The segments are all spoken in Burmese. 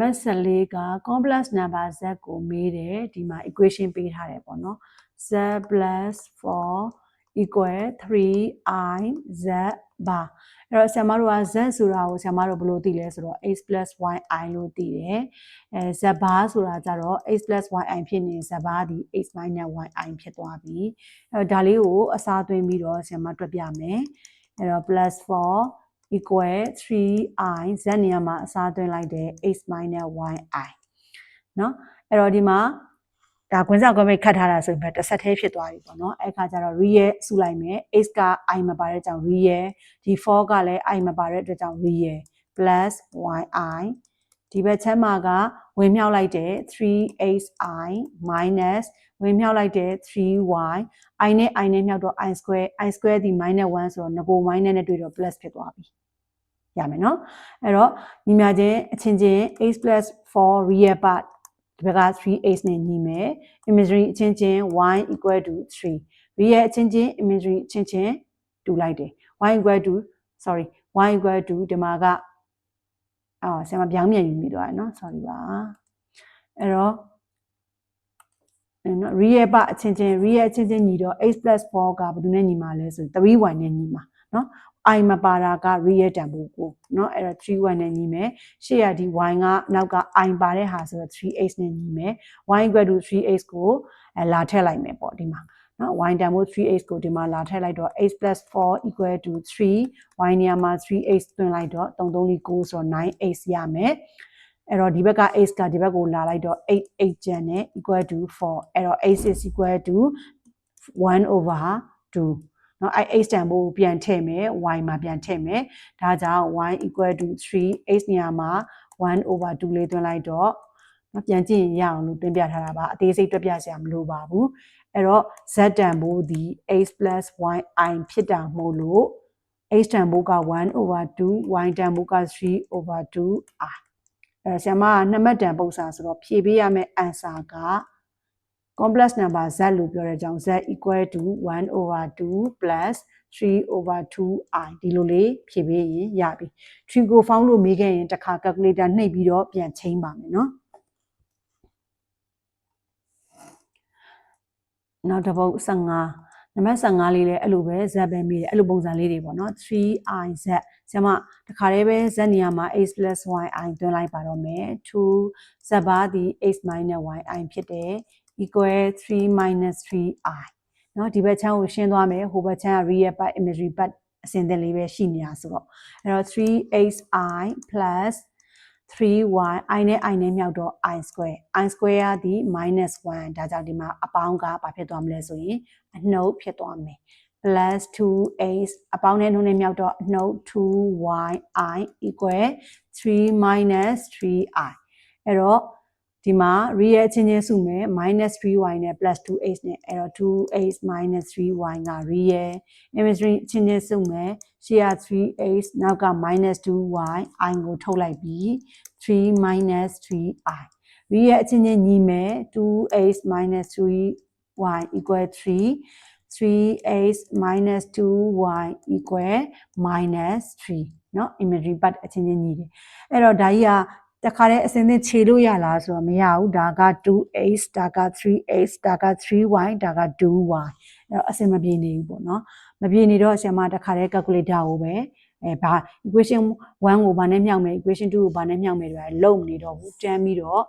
နံပါတ်14က complex number z ကိုမေးတယ်ဒီမှာ equation ပေးထားတယ်ပေါ့နော် z 4 equal 3i z bar အဲ့တော့ဆရာမတို့က z ဆိုတာကိုဆရာမတို့ဘယ်လိုသိလဲဆိုတော့ x yi လို့သိတယ်အဲ z bar ဆိုတာကြတော့ x yi ဖြစ်နေ z bar ဒီ x yi ဖြစ်သွားပြီအဲ့တော့ဒါလေးကိုအစားသွင်းပြီးတော့ဆရာမတွက်ပြမယ်အဲ့တော့ plus 4 equal 3i z နေရာမှာအစားသွင်းလိုက်တယ် x yi เนาะအဲ့တော့ဒီမှာဒါကွင်းဆောင်ကွန်မိတ်ခတ်ထားတာဆိုရင်ပဲတစ်ဆက်သေးဖြစ်သွားပြီပေါ့နော်အဲ့ခါကျတော့ real စုလိုက်မယ် x က i မပါတဲ့ကြောင့် real ဒီ4ကလည်း i မပါတဲ့အတွက်ကြောင့် real plus yi ဒီဘက်ချမ်းမှာကဝင်မြောက်လိုက်တဲ့ 3xi minus ဝင်မြောက်လိုက်တဲ့ 3y i နဲ့ i နဲ့မြောက်တော့ i square i square ဒီ minus 1ဆိုတော့ငကို minus နဲ့တွေ့တော့ plus ဖြစ်သွားပြီ ရမယ်နော်အဲ့တော့ညီမချင်းအချင်းချင်း x 4 real part ဒီဘက်က 3h နဲ့ညီမယ် imagery အချင်းချင်း y equal to 3 real အချင်းချင်း imagery အချင်းချင်းတူလိုက်တယ် y equal to sorry y equal to ဒီမှာကအော်ဆရာမပြောင်းပြန်ယူမိသွားတယ်နော် sorry ပါအဲ့တော့နော် real ပအချင်းချင်း real အချင်းချင်းညီတော့ x 4ကဘယ်သူနဲ့ညီမှာလဲဆိုရင် 3y နဲ့ညီမှာ နော် i မပါတာက real တန်ဖိုးကိုနော်အဲ့တော့31နဲ့ညီမယ်ရှေ့ရဒီ y ကနောက်က i ပါတဲ့ဟာဆိုတော့ 3x နဲ့ညီမယ် y equal to 3x ကိုလာထည့်လိုက်မယ်ပေါ့ဒီမှာနော် y တန်ဖိုး 3x ကိုဒီမှာလာထည့်လိုက်တော့ x 4 equal to 3 y နေရာမှာ 3x တွင်လိုက်တော့336ကိုဆိုတော့ 9x ရမယ်အဲ့တော့ဒီဘက်က x ကဒီဘက်ကိုလာလိုက်တော့8 8ကျန်နဲ့ equal to 4အဲ့တော့ x is equal to 1 over 2 နော်အဲ့ x တန်ဖိုးပြန်ထည့်မယ် y မှာပြန်ထည့်မယ်ဒါကြောင့် y equal to 3 x နေရာမှာ1 over 2လေးသွင်းလိုက်တော့မပြန်ကြည့်ရင်ရအောင်လို့တင်ပြထားတာပါအသေးစိတ်တွက်ပြစရာမလိုပါဘူးအဲ့တော့ z တန်ဖိုးဒီ x plus y i ဖြစ်တာမို့လို့ x တန်ဖိုးက1 over 2 y တန်ဖိုးက3 over 2 r အဲဆရာမကနှစ်မှတ်တန်ပုံစံဆိုတော့ဖြည့်ပေးရမယ့် answer က complex number z လို့ပြောတဲ့အကြောင်း z equal to 1 over 2 plus 3 over 2i ဒီလိုလေးဖြည့်ပေးရင်ရပြီ tree ကို found လို့မေးခဲ့ရင်တစ်ခါ calculator နှိပ်ပြီးတော့ပြန်ချိန်ပါမယ်နော်နောက်တစ်ပုဒ်15နံပါတ်15လေးလည်းအဲ့လိုပဲ z ပဲမေးတယ်အဲ့လိုပုံစံလေးတွေပေါ့နော် 3iz ဆရာမတခါတည်းပဲ z နေရာမှာ x yi တွန်းလိုက်ပါတော့မယ်2 z ဘာဒီ x yi ဖြစ်တယ် equal 3 minus 3i เนาะဒီဘက်ချမ်းကိုရှင်းသွားမယ်ဟိုဘက်ချမ်းက real part imagery part အစင်တင်လေးပဲရှိနေတာဆိုတော့အဲ့တော့ 3xi plus 3y i နဲ့ i နဲ့မြောက်တော့ i square i square ကဒီ -1 ဒါကြောင့်ဒီမှာအပေါင်းကဘာဖြစ်သွားမလဲဆိုရင်အနှုတ်ဖြစ်သွားမယ် plus 2x အပေါင်းနဲ့နှုတ်နဲ့မြောက်တော့အနှုတ် 2y i equal 3 minus 3i အဲ့တော့ ဒီမှာ real ချင်းချင်းစုမယ် -3y နဲ့ +2h နဲ့အဲ့တော့ 2h 3y က real imagery ချင်းချင်းစုမယ်ရှေ့က 3h နောက်က -2y i ကိုထုတ်လိုက်ပြီး3 3i real အချင်းချင်းညီမယ် 2h 3y equal 3 3h 2y equal minus 3เนาะ imagery part အချင်းချင်းညီတယ်အဲ့တော့ဒါကြီးက တခါတည်းအစင်းသင်းခြေလို့ရလားဆိုတော့မရဘူးဒါက 2x ဒါက 3x ဒါက 3y ဒါက 2y အဲ့တော့အစင်မပြေနေဘူးပေါ့နော်မပြေနေတော့ဆရာမတခါတည်း calculator ကိုပဲအဲဘာ equation 1ကိုဘာနဲ့မြောက်မယ် equation 2ကိုဘာနဲ့မြောက်မယ်တွေလုံမနေတော့ဘူးတန်းပြီးတော့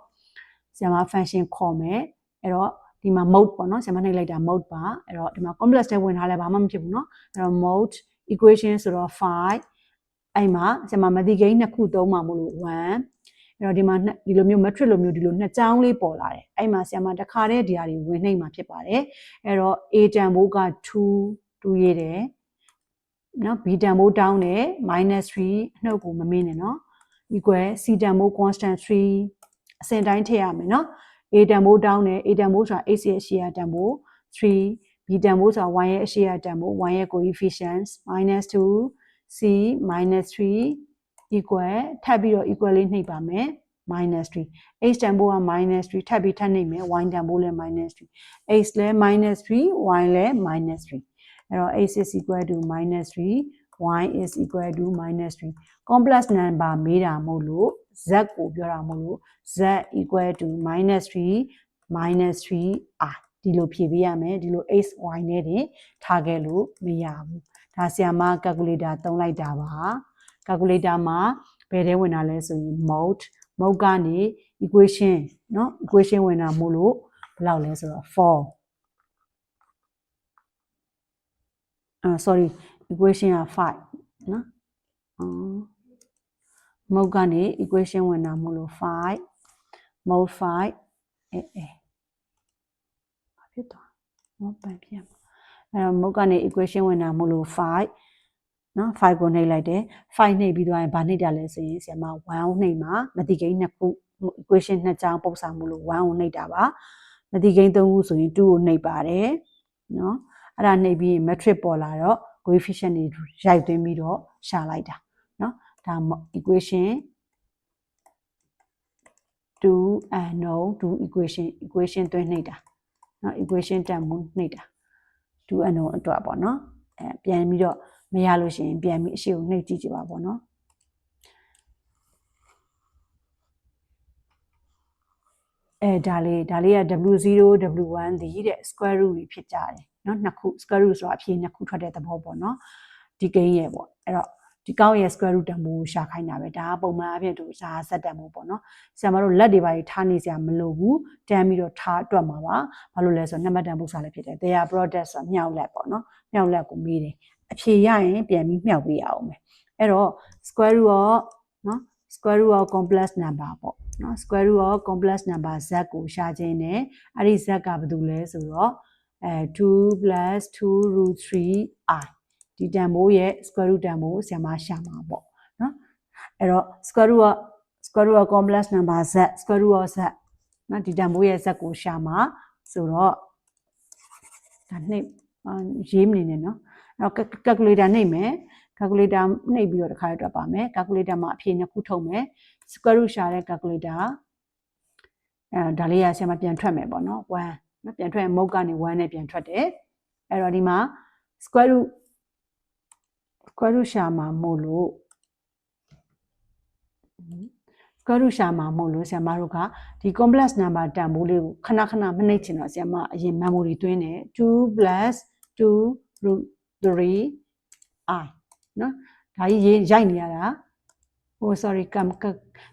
ဆရာမ function ခေါ်မယ်အဲ့တော့ဒီမှာ mode ပေါ့နော်ဆရာမနှိပ်လိုက်တာ mode ပါအဲ့တော့ဒီမှာ complex ထဲဝင်ထားလဲဘာမှမဖြစ်ဘူးเนาะအဲ့တော့ mode equation ဆိုတော့5အဲ့မှာဆရာမ math gain နှစ်ခုသုံးမှာမို့လို့1 အဲ့တော့ဒီမှာဒီလိုမျိုး matrix လိုမျိုးဒီလိုနှစ်ကြောင်းလေးပေါ်လာတယ်အဲ့မှာဆရာမတခါတည်းဒီဟာတွေဝင်နှိပ်မှာဖြစ်ပါတယ်အဲ့တော့ a တန်ဖိုးက2 2ရေးတယ်နော် b တန်ဖိုးတောင်းတယ် -3 အနှုတ်ကိုမမင်းနဲ့နော် equal c တန်ဖိုး constant 3အစင်တိုင်းထည့်ရမယ်နော် a တန်ဖိုးတောင်းတယ် a တန်ဖိုးဆိုတာ x ရဲ့အရှိရတန်ဖိုး3 b တန်ဖိုးဆိုတာ y ရဲ့အရှိရတန်ဖိုး y ရဲ့ coefficients -2 c -3 equal ထပ်ပြီးတော့ equal လေးနှိပ်ပါမယ် minus 3 h တန်ဖိုးက minus 3ထပ်ပြီးထပ်နှိပ်မယ် y တန်ဖိုးလည်း minus 3 h လည်း minus 3 y လည်း minus 3အဲ့တော့ h is equal to minus 3 y is equal to minus 3 complex number မေးတာမဟုတ်လို့ z ကိုပြောတာမဟုတ်လို့ z equal to -3 3i ဒီလိုဖြည့်ပေးရမယ်ဒီလို x y နဲ့တင်ထားခဲ့လို့မရဘူးဒါဆီယာမ calculator သုံးလိုက်တာပါ calculator မှာဘယ်ထဲဝင်တာလဲဆိုရင် mode mode ကနေ equation เนาะ equation ဝင်တာမို့လို့ဘယ်လောက်လဲဆိုတော့4အာ sorry equation က5เนาะအော် mode ကနေ equation ဝင်တာမို့လို့5 mode 5အဲအဲဘာဖြစ်သွားမပန်ပြမှာအဲ mode ကနေ equation ဝင်တာမို့လို့5 နော်5ကိုနှိပ်လိုက်တယ်5နှိပ်ပြီးသွားရင်ဘာနှိပ်တာလဲဆိုရင်ဆရာမ1နှိပ်မှာမတိကိန်းနှစ်ခု equation နှစ်ချောင်းပုံစံမို့လို့1ကိုနှိပ်တာပါမတိကိန်း3ခုဆိုရင်2ကိုနှိပ်ပါတယ်နော်အဲ့ဒါနှိပ်ပြီး metric ပေါ်လာတော့ coefficient တွေရိုက်သွင်းပြီးတော့ရှာလိုက်တာနော်ဒါ equation 2 unknown 2 equation equation သွင်းနှိပ်တာနော် equation တန်မှုနှိပ်တာ2 unknown အတွက်ပေါ့နော်အဲပြန်ပြီးတော့ မရလို့ရှိရင်ပြန်ပြီးအရှိကိုနှိပ်ကြည့်ကြပါပေါ့နော်အဲဒါလေးဒါလေးက W0 W1 ဒီတဲ့ square root တွေဖြစ်ကြတယ်เนาะနှစ်ခု square root ဆိုတာအဖြေနှစ်ခုထွက်တဲ့သဘောပေါ့เนาะဒီကိန်းရဲ့ပေါ့အဲ့တော့ဒီကောင်းရဲ့ square root တန်ဖိုးရှာခိုင်းတာပဲဒါကပုံမှန်အဖြစ်သူဒါဇက်တန်ဖိုးပေါ့နော်ဆရာမတို့လက်တွေပါထားနေစရာမလိုဘူးတန်းပြီးတော့ထားအတွက်မှာပါဘာလို့လဲဆိုတော့နှစ်မှတ်တန်ဖိုးစားလည်းဖြစ်တယ် their product ဆိုတာမြောက်လက်ပေါ့နော်မြောက်လက်ကိုမေးတယ် အဖြေရရင်ပြန်ပြီးမြောက်ပေးရအောင်မယ်အဲ့တော့ square root of နော် square root of complex number ပေါ့နော် square root of complex number z ကိုရှာခြင်းနဲ့အဲ့ဒီ z ကဘာတူလဲဆိုတော့အဲ2 2 root 3i ဒီတန်ဖိုးရဲ့ square root တန်ဖိုးဆရာမရှာမှာပေါ့နော်အဲ့တော့ square root က square root of complex number z square root of z နော်ဒီတန်ဖိုးရဲ့ z ကိုရှာမှာဆိုတော့ဒါနှိပ်ရေးမနေနဲ့နော်အဲ့ တော့ calculator နှိပ်မယ် calculator နှိပ်ပြီးတော့တစ်ခါရတော့ပါမယ် calculator မှာအဖြေနှစ်ခုထုတ်မယ် square root ရှာတဲ့ calculator အဲဒါလေးရဆရာမပြန်ထွက်မယ်ပေါ့နော်1နော်ပြန်ထွက်ရင်မုတ်ကနေ1နဲ့ပြန်ထွက်တယ်အဲ့တော့ဒီမှာ square root square root ရှာမှာမို့လို့ square root ရှာမှာမို့လို့ဆရာမတို့ကဒီ complex number တန်ဖိုးလေးကိုခဏခဏမနှိပ်ချင်တော့ဆရာမအရင် memory သွင်းတယ်2 2 root 3 i နော်ဒါကြီးရေးရိုက်နေရတာဟို sorry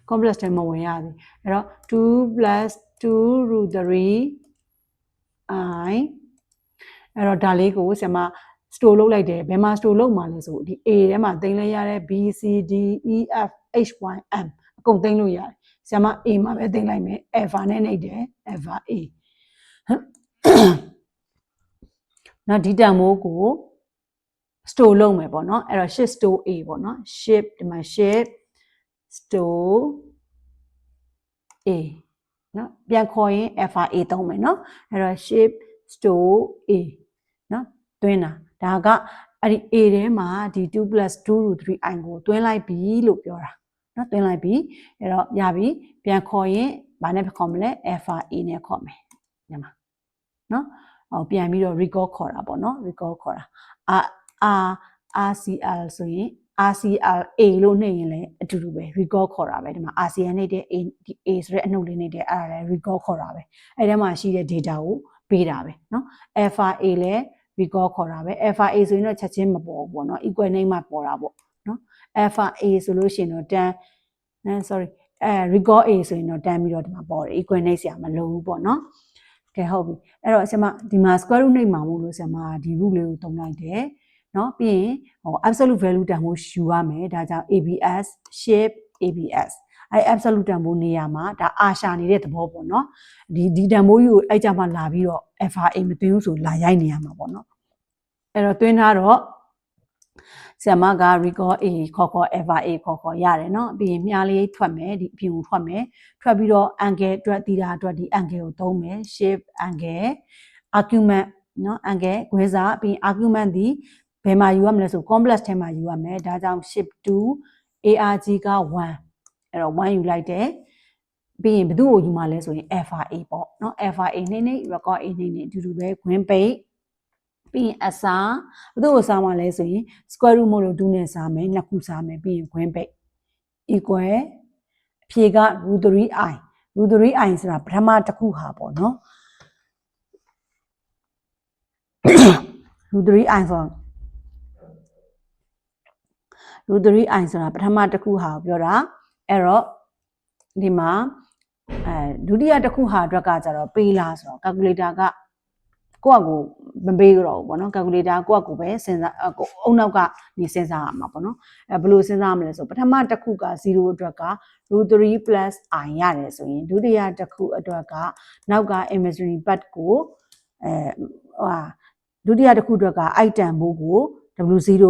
complex ထဲမဝင်ရဘူးအဲ့တော့2 2 root 3 i အဲ့တော့ဒါလေးကိုဆရာမ store လုပ်လိုက်တယ်ဘယ်မှာ store လုပ်မှာလဲဆိုဒီ A ထဲမှာတင်လိုက်ရတဲ့ B C D E F H Y M အကုန်တင်လို့ရတယ်ဆရာမ A မှာပဲတင်လိုက်မယ် alpha နဲ့နှိပ်တယ် alpha A နော်ဒီတန်မိုးကို store လုပ်မယ်ပေါ့နော်အဲ့တော့ shift store A ပေါ့နော် shift ဒီမှာ shift store A နော်ပြန်ခေါ်ရင် alpha A သုံးမယ်နော်အဲ့တော့ shift store A နော်တွင်းတာဒါကအဲ့ဒီ A ထဲမှာဒီ2 2 root 3i ကိုတွင်းလိုက်ပြီလို့ပြောတာနော်တွင်းလိုက်ပြီအဲ့တော့ရပြီပြန်ခေါ်ရင်ဘာနဲ့ခေါ်မလဲ alpha A နဲ့ခေါ်မယ်ညမှာနော်ဟောပြန်ပြီးတော့ recall ခေါ်တာပေါ့နော် recall ခေါ်တာအာ R RCL ဆိုရင် RCL A လို့နှိပ်ရင်လည်းအတူတူပဲ recall ခေါ်တာပဲဒီမှာ RCL နှိပ်တဲ့ A ဒီ A ဆိုတဲ့အနှုတ်လေးနှိပ်တဲ့အဲ့ဒါလည်း recall ခေါ်တာပဲအဲ့ထဲမှာရှိတဲ့ data ကိုပေးတာပဲเนาะ alpha A လည်း recall ခေါ်တာပဲ alpha A ဆိုရင်တော့ချက်ချင်းမပေါ်ဘူးပေါ့เนาะ equal name မှာပေါ်တာပေါ့เนาะ alpha A ဆိုလို့ရှိရင်တော့တန်းအဲ sorry အဲ recall A ဆိုရင်တော့တန်းပြီးတော့ဒီမှာပေါ်တယ် equal name ဆရာမလိုဘူးပေါ့เนาะကဲဟုတ်ပြီအဲ့တော့ဆရာမဒီမှာ square root နှိပ်မှာမို့လို့ဆရာမဒီ root လေးကိုတုံးလိုက်တယ် နော်ပြီးရင်ဟို absolute value တန်ကိုယူရမယ်ဒါကြောင့် ABS shape ABS အဲ absolute တန်ဖိုးနေရာမှာဒါအာရှာနေတဲ့သဘောပေါ့နော်ဒီဒီတန်ဖိုးကြီးကိုအဲ့ကြမှာလာပြီးတော့ FRA မသွင်းဘူးဆိုလာရိုက်နေရမှာပေါ့နော်အဲ့တော့သွင်းထားတော့ဆရာမက record A ခေါ်ခေါ် FRA ခေါ်ခေါ်ရတယ်နော်ပြီးရင်မြားလေးထွက်မယ်ဒီအပြင်ကိုထွက်မယ်ထွက်ပြီးတော့ angle အတွက်သီတာအတွက်ဒီ angle ကိုသုံးမယ် shape angle argument နော် angle ခွဲစားပြီး argument ဒီ ဘယ်မှာယူရမလဲဆို complex ထဲမှာယူရမယ်ဒါကြောင့် shift 2 arg က1အဲ့တော့1ယူလိုက်တယ်ပြီးရင်ဘယ်သူ့ကိုယူမှာလဲဆိုရင် alpha a ပေါ့เนาะ alpha a နေနေ record a နေနေအတူတူပဲခွင်းပိတ်ပြီးရင်အစားဘယ်သူ့ကိုစားမှာလဲဆိုရင် square root မို့လို့2နဲ့စားမယ်နှစ်ခုစားမယ်ပြီးရင်ခွင်းပိတ် equal ဖြေက root 3i root 3i ဆိုတာပထမတစ်ခုဟာပေါ့နော် root 3i ဆိုတော့ root 3i ဆိုတာပထမတစ်ခုဟာကိုပြောတာအဲ့တော့ဒီမှာအဲဒုတိယတစ်ခုဟာအတွက်ကကြတော့ပေးလားဆိုတော့ calculator ကကိုယ့်အကိုမပေးကြတော့ဘူးပေါ့နော် calculator ကိုယ့်အကိုပဲစဉ်းစားအကိုအုံနောက်ကနေစဉ်းစားရမှာပေါ့နော်အဲဘယ်လိုစဉ်းစားမလဲဆိုပထမတစ်ခုက0အတွက်က root 3 i ရတယ်ဆိုရင်ဒုတိယတစ်ခုအတွက်ကနောက်က imaginary part ကိုအဲဟိုဟာဒုတိယတစ်ခုအတွက်က item ဘိုးကို w0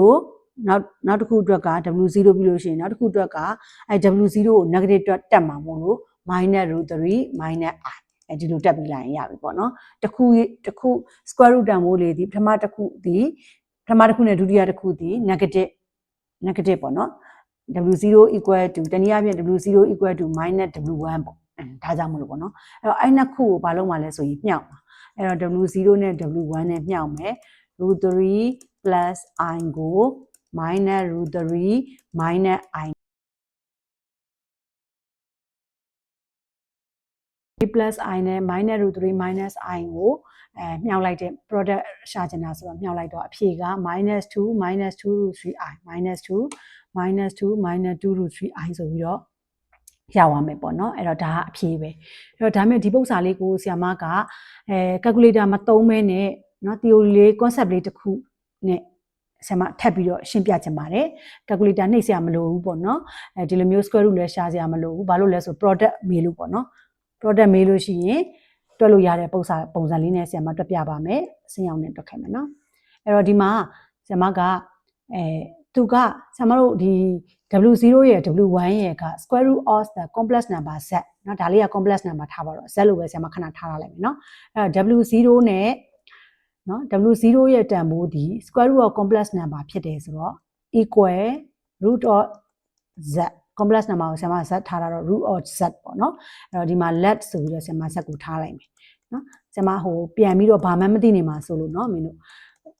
နောက်နောက်တစ်ခုအတွက်က w0 ပြီးလို့ရှိရင်နောက်တစ်ခုအတွက်ကအဲ w0 ကို negative တွက်တက်မှာမို့လို့ minus root 3 minus i အဲဒီလိုတက်ပြီးလိုက်ရင်ရပြီပေါ့နော်တစ်ခုတစ်ခု square root တန်ဖိုးလေးဒီပထမတစ်ခုဒီပထမတစ်ခုနဲ့ဒုတိယတစ်ခုဒီ negative negative ပေါ့နော် w0 equal to တနည်းအားဖြင့် w0 equal to minus w1 ပေါ့အဲဒါကြောင့်မလို့ပေါ့နော်အဲ့တော့အဲ့နှစ်ခုကိုဘာလုပ်မှလဲဆိုရင်မြှောက်မှာအဲ့တော့ w0 နဲ့ w1 နဲ့မြှောက်မယ် root 3 plus i ကို minus root 3 minus i plus i နဲ့ minus root 3 minus i ကိုအဲမြှောက်လိုက်တဲ့ product ရှာချင်တာဆိုတော့မြှောက်လိုက်တော့အဖြေက minus 2 minus 2 root 3i minus 2 minus 2 minus 2 root 3i ဆိုပြီးတော့ရောက်ရမယ်ပေါ့နော်အဲ့တော့ဒါကအဖြေပဲအဲ့တော့ဒါမဲ့ဒီပု္ပ္ပာလေးကိုဆရာမကအဲ calculator မသုံးမဲနဲ့နော် theory လေး concept လေးတစ်ခုနဲ့ ဆရာမထပ်ပြီးတော့ရှင်းပြချင်ပါတယ် calculator နှိပ်ဆရာမလိုဘူးပေါ့နော်အဲဒီလိုမျိုး square root လည်းရှာဆရာမလိုဘူးဘာလို့လဲဆို product မေးလို့ပေါ့နော် product မေးလို့ရှိရင်တွက်လို့ရတဲ့ပုံစံပုံစံလေးနဲ့ဆရာမတွက်ပြပါမယ်စင်အောင်နဲ့တွက်ခဲ့မယ်နော်အဲ့တော့ဒီမှာဆရာမကအဲသူကဆရာမတို့ဒီ W0 ရဲ့ W1 ရဲ့က square root of the complex number z เนาะဒါလေးက complex number ထားပါတော့ z လို့ပဲဆရာမခဏထားထားလိုက်မယ်เนาะအဲ့တော့ W0 နဲ့ เนาะ W0 ရဲ့တန်ဖိုးဒီ square root of complex number ဖြစ်တယ်ဆိုတော့ equal root of z complex number ကိုဆရာမ z ထားတာတော့ root of z ပေါ့နော်အဲ့တော့ဒီမှာ let ဆိုပြီးတော့ဆရာမ z ကိုထားလိုက်မယ်နော်ဆရာမဟိုပြန်ပြီးတော့ဘာမှမသိနေမှာဆိုလို့နော်မင်းတို့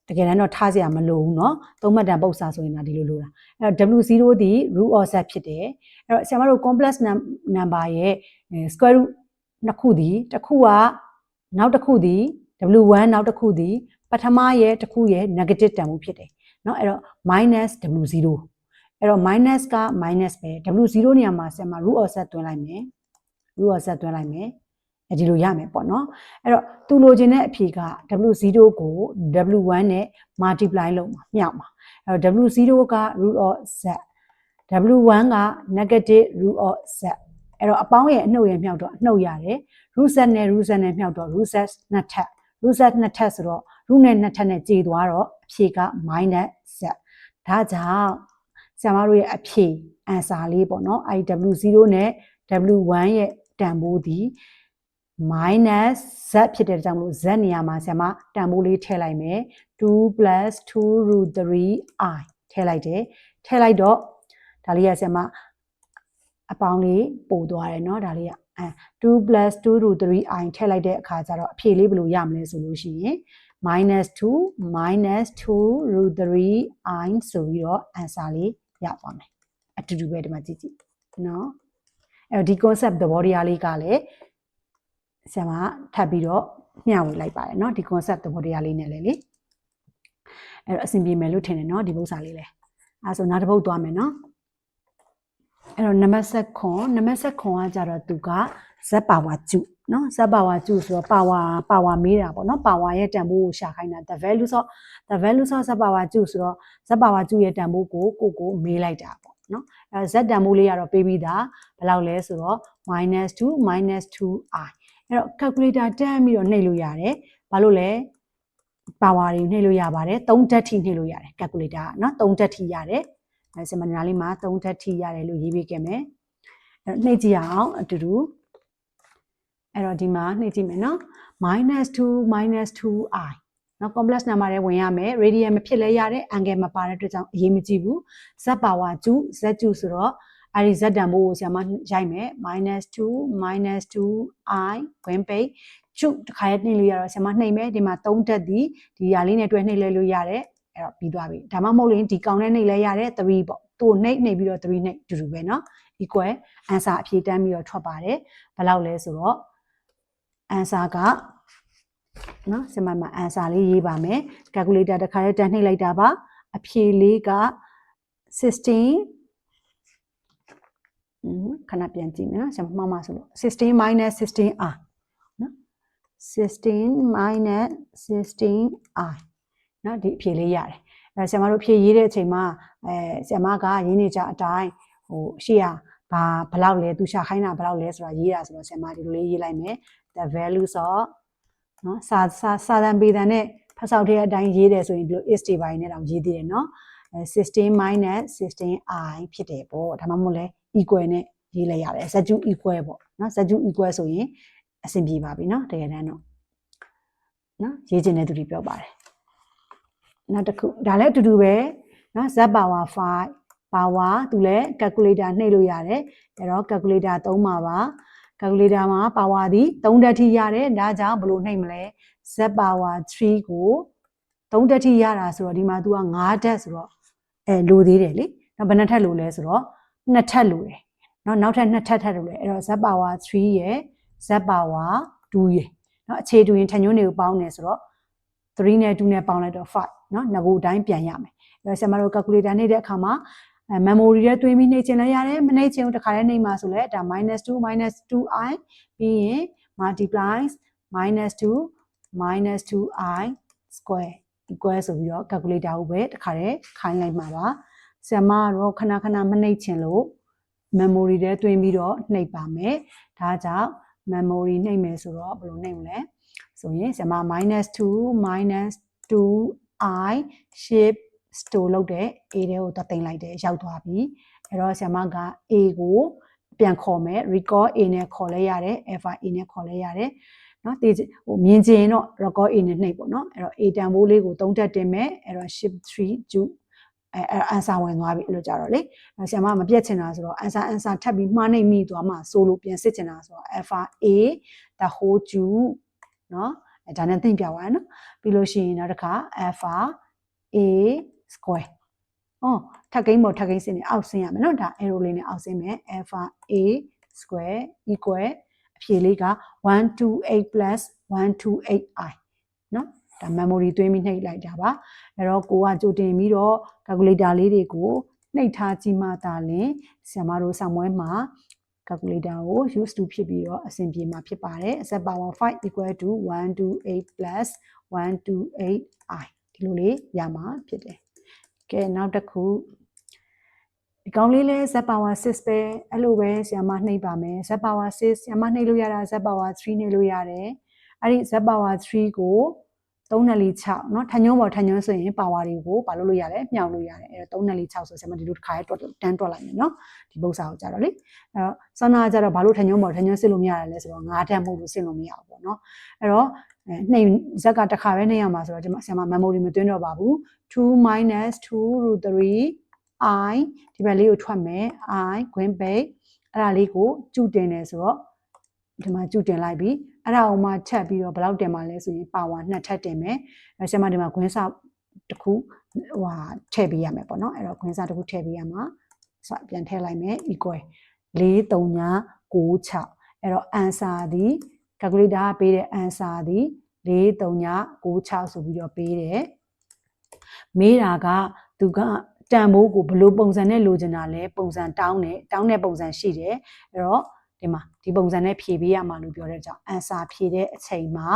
တကယ်တမ်းတော့ထားစရာမလိုဘူးเนาะသုံးမှတ်တန်ပု္ပ္ပစာဆိုရင်ဒါဒီလိုလိုတာအဲ့တော့ w0 ဒီ root of z ဖြစ်တယ်အဲ့တော့ဆရာမတို့ complex number ရဲ့ square root နှစ်ခုဒီတစ်ခုကနောက်တစ်ခုဒီ w1 နောက်တစ်ခုဒီပထမရဲ့တစ်ခုရဲ့ negative တန်ဖိုးဖြစ်တယ်เนาะအဲ့တော့ minus w0 အဲ့တော့ minus က minus ပဲ w0 နေရာမှာဆက်မှာ root of z သွင်းလိုက်မယ် root of z သွင်းလိုက်မယ်အဲဒီလိုရမယ်ပေါ့နော်အဲ့တော့သူလိုချင်တဲ့အဖြေက w0 ကို w1 နဲ့ multiply လုပ်မှာမြှောက်မှာအဲ့တော့ w0 က root of z w1 က negative root of z အဲ့တော့အပေါင်းရဲ့အနှုတ်ရဲ့မြှောက်တော့အနှုတ်ရတယ် root z နဲ့ root z နဲ့မြှောက်တော့ root z နှစ်ထပ် root z နှစ်ထပ်ဆိုတော့ root နဲ့နှစ်ထပ်နဲ့ကြေသွားတော့အဖြေက minus z ဒါကြောင့်ဆရာမတို့ရဲ့အဖြေ answer လေးပေါ့နော် IW0 နဲ့ W1 ရဲ့တန်ဖိုးဒီ minus z ဖြစ်တဲ့ကြောင့်မလို့ z နေရာမှာဆရာမတန်ဖိုးလေးထည့်လိုက်မယ်2 2 root 3i ထည့်လိုက်တယ်ထည့်လိုက်တော့ဒါလေးကဆရာမအပေါင်းလေးပို့သွားတယ်เนาะဒါလေးက အဲ2 2 root 3i ထည့်လိုက်တဲ့အခါကျတော့အဖြေလေးဘယ်လိုရမလဲဆိုလို့ရှိရင် minus 2 minus 2 root 3i ဆိုပြီးတော့ answer လေးရသွားမယ်အတူတူပဲဒီမှာကြည့်ကြည့်နော်အဲဒီ concept သဘောတရားလေးကလည်းဆရာမထပ်ပြီးတော့မျှဝေလိုက်ပါတယ်เนาะဒီ concept သဘောတရားလေးနဲ့လည်းလေအဲ့တော့အဆင်ပြေမယ်လို့ထင်တယ်เนาะဒီပု္ပ္ပစာလေးလေအဲဆိုနောက်တစ်ပုဒ်သွားမယ်เนาะ အဲ့တော့နံပါတ်7နံပါတ်7ကကြတော့သူကဇက်ပါဝါကျုနော်ဇက်ပါဝါကျုဆိုတော့ပါဝါပါဝါမေးတာပေါ့နော်ပါဝါရဲ့တန်ဖိုးကိုရှာခိုင်းတာ the value of the value of ဇက်ပါဝါကျုဆိုတော့ဇက်ပါဝါကျုရဲ့တန်ဖိုးကိုကိုကိုမေးလိုက်တာပေါ့နော်အဲဇက်တန်ဖိုးလေးကတော့ပေးပြီးသားဘယ်လောက်လဲဆိုတော့ -2 -2i အဲ့တော့ calculator တန်းပြီးတော့နှိပ်လို့ရတယ်ဘာလို့လဲပါဝါတွေနှိပ်လို့ရပါတယ်3ဓာတ်ထိနှိပ်လို့ရတယ် calculator ကနော်3ဓာတ်ထိရတယ် စင်မနာလေးမှာ3ဓာတ်ထိရတယ်လို့ရေးပေးခဲ့မယ်အဲ့တော့နှိပ်ကြည့်အောင်အတူတူအဲ့တော့ဒီမှာနှိပ်ကြည့်မယ်နော် -2 -2i နော် complex number တွေဝင်ရမယ် radian မဖြစ်လဲရတယ် angle မပါတဲ့အတွက်ကြောင့်အရေးမကြီးဘူး z power 2 z 2ဆိုတော့အဲ့ဒီ z တန်ဖိုးကိုဆရာမရိုက်မယ် -2 -2i ဝင်ပိတ်ကျုပ်တခါရနှိမ့်လို့ရတော့ဆရာမနှိမ့်မယ်ဒီမှာ3ဓာတ်ဒီဒီຢာလေးနဲ့တွဲနှိမ့်လဲလို့ရတယ် အဲ့တော့ပြီးသွားပြီဒါမှမဟုတ်ရင်ဒီကောင်နဲ့နှိမ့်လဲရတယ်3ပေါ့သူ့နှိမ့်နှိမ့်ပြီးတော့3နှိမ့်တူတူပဲเนาะ equal answer အဖြေတန်းပြီးတော့ထွက်ပါတယ်ဘယ်လောက်လဲဆိုတော့ answer ကနော်စမမှာ answer လေးရေးပါမယ် calculator တစ်ခါလေးတန်းနှိပ်လိုက်တာပါအဖြေလေးက16อืมခဏပြန်ကြည့်မယ်နော်ကျွန်မမှားမှာဆိုလို့16 minus 16r နော်16 minus 16r နော်ဒီအဖြေလေးရတယ်အဲဆရာမတို့ဖြေရေးတဲ့အချိန်မှာအဲဆရာမကရင်းနေကြအတိုင်းဟိုရှေ့ကဘာဘယ်လောက်လဲသူရှာခိုင်းတာဘယ်လောက်လဲဆိုတာရေးတာဆိုတော့ဆရာမဒီလိုလေးရေးလိုက်မယ် the values of နော်စာစာစာတန်ပေတန်နဲ့ဖတ်ဆောက်တဲ့အတိုင်းရေးတယ်ဆိုရင်ဒီလို is တွေပိုင်းနဲ့တောင်ရေးသေးတယ်နော်အဲ16 minus 16i ဖြစ်တယ်ပေါ့ဒါမှမဟုတ်လဲ equal နဲ့ရေးလိုက်ရတယ် z2 equal ပေါ့နော် z2 equal ဆိုရင်အဆင်ပြေပါပြီနော်တကယ်တမ်းတော့နော်ရေးချင်တဲ့သူတွေပြောပါတယ် နောက်တစ်ခုဒါလည်းအတူတူပဲနော် z power 5 power သူလည်း calculator နှိပ်လို့ရတယ်အဲ့တော့ calculator သုံးပါပါ calculator မှာ power သည်3တက်ထိရတယ်ဒါကြောင့်ဘယ်လိုနှိပ်မလဲ z power 3ကို3တက်ထိရတာဆိုတော့ဒီမှာ तू က5တက်ဆိုတော့အဲလိုသေးတယ်လေနော်ဘယ်နှထက်လိုလဲဆိုတော့နှစ်ထက်လိုတယ်နော်နောက်ထပ်နှစ်ထပ်ထပ်လိုတယ်အဲ့တော့ z power 3ရယ် z power 2ရယ်နော်အခြေတူရင်ထညွန်းတွေကိုပေါင်းနေဆိုတော့3နဲ့2နဲ့ပေါင်းလိုက်တော့5 နော်ငကိုအတိုင်းပြန်ရမယ်အဲ့တော့ဆရာမတို့ calculator နှိပ်တဲ့အခါမှာအဲ memory ထဲသွင်းပြီးနှိပ်ချင်လည်းရတယ်မနှိပ်ချင်ဘူးတခါတည်းနှိပ်မှာဆိုလဲဒါ -2 -2i ပြီးရင် multiplies -2 -2i square equal ဆိုပြီးတော့ calculator ကိုပဲတခါတည်းခိုင်းလိုက်မှာပါဆရာမကတော့ခဏခဏမနှိပ်ချင်လို့ memory ထဲသွင်းပြီးတော့နှိပ်ပါမယ်ဒါကြောင့် memory နှိပ်မယ်ဆိုတော့ဘယ်လိုနှိပ်မလဲဆိုရင်ဆရာမ -2 I shape store လုပ်တဲ့ A တဲကိုသွားတင်လိုက်တယ်ရောက်သွားပြီအဲ့တော့ဆရာမက A ကိုပြန်ခေါ်မယ် record A နဲ့ခေါ်လဲရတယ် alpha A နဲ့ခေါ်လဲရတယ်နော်ဒီဟိုမြင်ကျင်တော့ record A နဲ့နှိပ်ပေါ့နော်အဲ့တော့ A တန်ဖိုးလေးကို၃တက်တင်မယ်အဲ့တော့ shift 3 ju အဲ answer ဝင်သွားပြီအဲ့လိုကြတော့လေဆရာမမပြတ်ချင်တာဆိုတော့ answer answer ထပ်ပြီးမှားနိုင်မိသွားမှဆိုလို့ပြန်စစ်ချင်တာဆိုတော့ alpha A the whole ju နော် အဲဒါနဲ့သိမ့်ပြသွားရနော်ပြီးလို့ရှိရင်နောက်တစ်ခါ alpha a square အော်ထပ်ကိန်းပေါ်ထပ်ကိန်းစင်းနေအောက်ဆင်းရမယ်နော်ဒါ arrow လေးနဲ့အောက်ဆင်းမယ် alpha a square equal အဖြေလေးက128 128i နော်ဒါ memory သွင်းပြီးနှိပ်လိုက်တာပါအဲ့တော့ကိုကကြိုတင်ပြီးတော့ calculator လေးတွေကိုနှိပ်ထားကြည့်မှသာလျှင်ဆရာမတို့ဆောင်ပွဲမှာ calculator ကို use to ဖြစ်ပြီးတော့အဆင်ပြေမှာဖြစ်ပါတယ် z power 5 equal to 128 128i ဒီလိုလေးရမှာဖြစ်တယ်ကဲနောက်တစ်ခုဒီကောင်းလေးလဲ z power 6ပဲအဲ့လိုပဲဆရာမနှိပ်ပါမယ် z power 6ဆရာမနှိပ်လို့ရတာ z power 3နှိပ်လို့ရတယ်အဲ့ဒီ z power 3ကို 3နဲ့လေး6เนาะထညုံးပေါ်ထညုံးဆိုရင် power တွေကိုဘာလို့လို့ရတယ်မြှောက်လို့ရတယ်အဲ့တော့3နဲ့လေး6ဆိုဆရာမဒီလိုတစ်ခါရဲတွက်တန်းတွက်လိုက်မယ်เนาะဒီပု္ပ္ပစာကိုကြတော့လေအဲ့တော့ဆန္ဒကြတော့ဘာလို့ထညုံးပေါ်ထညုံးစစ်လို့မရရလဲဆိုတော့9တက်မဟုတ်လို့စစ်လို့မရဘူးပေါ့เนาะအဲ့တော့နှိပ်ဇက်ကတစ်ခါပဲနှိပ်ရမှာဆိုတော့ဒီမှာဆရာမ memory မသွင်းတော့ပါဘူး2 2 root 3 i ဒီဘက်လေးကိုထွက်မယ် i ခွင်းပိတ်အဲ့ဒါလေးကိုကျူတင်တယ်ဆိုတော့ဒီမှာကျူတင်လိုက်ပြီး အဲ့ဒါအောင်မှထပ်ပြီးတော့ဘယ်လောက်တင်မှာလဲဆိုရင် power နှစ်ထပ်တင်မယ်အဲဆရာမဒီမှာခွင်းစတစ်ခုဟိုဟာထည့်ပေးရမယ်ပေါ့နော်အဲ့တော့ခွင်းစတစ်ခုထည့်ပေးရမှာဆိုပြန်ထည့်လိုက်မယ် equal 4 3ညာ6 6အဲ့တော့ answer ဒီ calculator ကပေးတဲ့ answer ဒီ4 3ညာ6 6ဆိုပြီးတော့ပေးတယ်မေးတာကသူကတန်ဖိုးကိုဘယ်လိုပုံစံနဲ့လိုချင်တာလဲပုံစံတောင်းတယ်တောင်းတဲ့ပုံစံရှိတယ်အဲ့တော့ ဒီမှာဒီပုံစံနဲ့ဖြည့်ပေးရမှာလို့ပြောတဲ့ကြောင့် answer ဖြည့်တဲ့အချိန်မှာ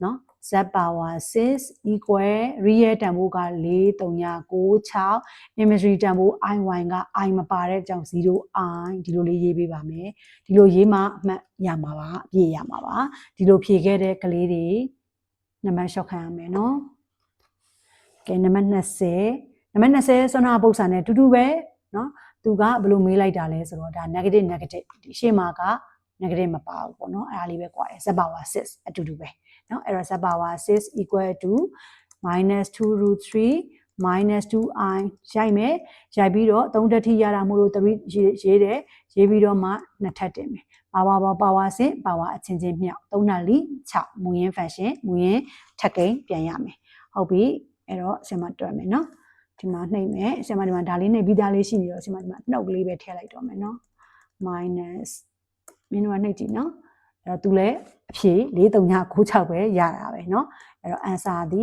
เนาะ z power 6 equal real တန်ဖိုးက43996 imagery တန်ဖိုး i1 က i မပါတဲ့အကြောင်း 0i ဒီလိုလေးရေးပေးပါမယ်ဒီလိုရေးမှအမှတ်ရမှာပါအပြည့်ရမှာပါဒီလိုဖြည့်ခဲ့တဲ့ကလေးတွေနံပါတ်လျှောက်ခံရမယ်เนาะကဲနံပါတ်20နံပါတ်20ဆွမ်းနာပု္ပ္ပစာနဲ့တူတူပဲเนาะ သူကဘလို့မေးလိုက်တာလဲဆိုတော့ဒါ negative negative ဒီရှေ့မှာက negative မပါဘူးပေါ့နော်အဲ့ဒါလေးပဲကွာတယ် z power 6အတူတူပဲနော်အဲ့တော့ z power 6 equal to minus 2 root 3 minus 2i ရိုက်မယ်ရိုက်ပြီးတော့3ဓာတ်ထိရတာမို့လို့3ရေးတယ်ရေးပြီးတော့မှ2ထပ်တင်မယ်ပါဝါပါပါဝါစင်ပါဝါအချင်းချင်းမြောက်3နာလီ6မူရင်း function မူရင်းထက်ကိန်းပြန်ရမယ်ဟုတ်ပြီအဲ့တော့ဆင်မတွက်မယ်နော် ဒီမှာနှိပ်မယ်ဆင်မဒီမှာဒါလေးနှိပ်ပြီးသားလေးရှိနေတော့ဆင်မဒီမှာနှုတ်ကလေးပဲထည့်လိုက်တော့မယ်နော် minus မင်းတို့ကနှိပ်ကြည့်နော်အဲ့တော့သူလည်းအဖြေ4396ပဲရတာပဲเนาะအဲ့တော့ answer ဒီ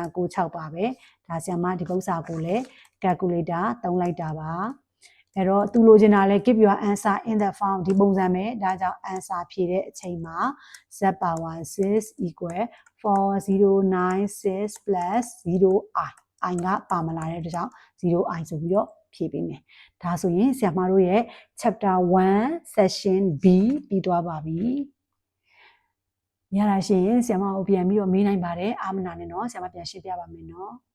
4396ပါပဲဒါဆရာမဒီပု္ပ္ပစာကိုလည်း calculator သုံးလိုက်တာပါအဲ့တော့သူလိုချင်တာလဲ give your answer in the form ဒီပုံစံပဲဒါကြောင့် answer ဖြေတဲ့အချိန်မှာ z power 6 equal 4096 plus 0i i ကပါမလာတဲ့အတွက်ကြောင့် 0i ဆိုပြီးတော့ဖြည့်ပေးမယ်။ဒါဆိုရင်ဆရာမတို့ရဲ့ chapter 1 session B ပြီးသွားပါပြီ။ရတာရှင်ဆရာမကိုပြန်ပြီးတော့မေးနိုင်ပါတယ်အာမနာနဲ့နော်ဆရာမပြန်ရှင်းပြပါမယ်နော်။